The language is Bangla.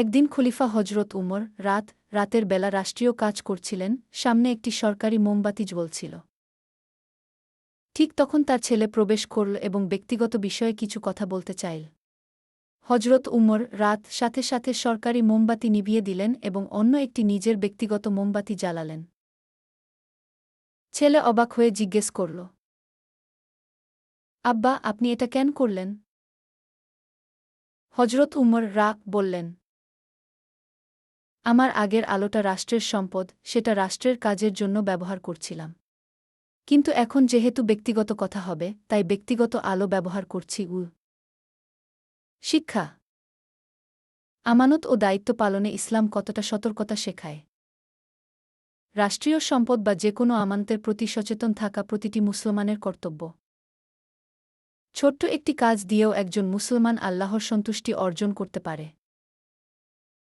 একদিন খলিফা হজরত উমর রাত, রাতের বেলা রাষ্ট্রীয় কাজ করছিলেন, সামনে একটি সরকারি মোমবাতি জ্বলছিল। ঠিক তখন তার ছেলে প্রবেশ করল এবং ব্যক্তিগত বিষয়ে কিছু কথা বলতে চাইল। হজরত উমর রাত সাথে সাথে সরকারি মোমবাতি নিভিয়ে দিলেন এবং অন্য একটি নিজের ব্যক্তিগত মোমবাতি জ্বালালেন। ছেলে অবাক হয়ে জিজ্ঞেস করল, আব্বা, আপনি এটা কেন করলেন? হজরত উমর রাগ বললেন আমার আগের আলোটা রাষ্ট্রের সম্পদ, সেটা রাষ্ট্রের কাজের জন্য ব্যবহার করছিলাম। কিন্তু এখন যেহেতু ব্যক্তিগত কথা হবে, তাই ব্যক্তিগত আলো ব্যবহার করছি উ। শিক্ষা। আমানত ও দায়িত্ব পালনে ইসলাম কতটা সতর্কতা শেখায়? রাষ্ট্রীয় সম্পদ বা যে কোনো আমানতের প্রতি সচেতন থাকা প্রতিটি মুসলমানের কর্তব্য। ছোট্ট একটি কাজ দিয়েও একজন মুসলমান আল্লাহর সন্তুষ্টি অর্জন করতে পারে।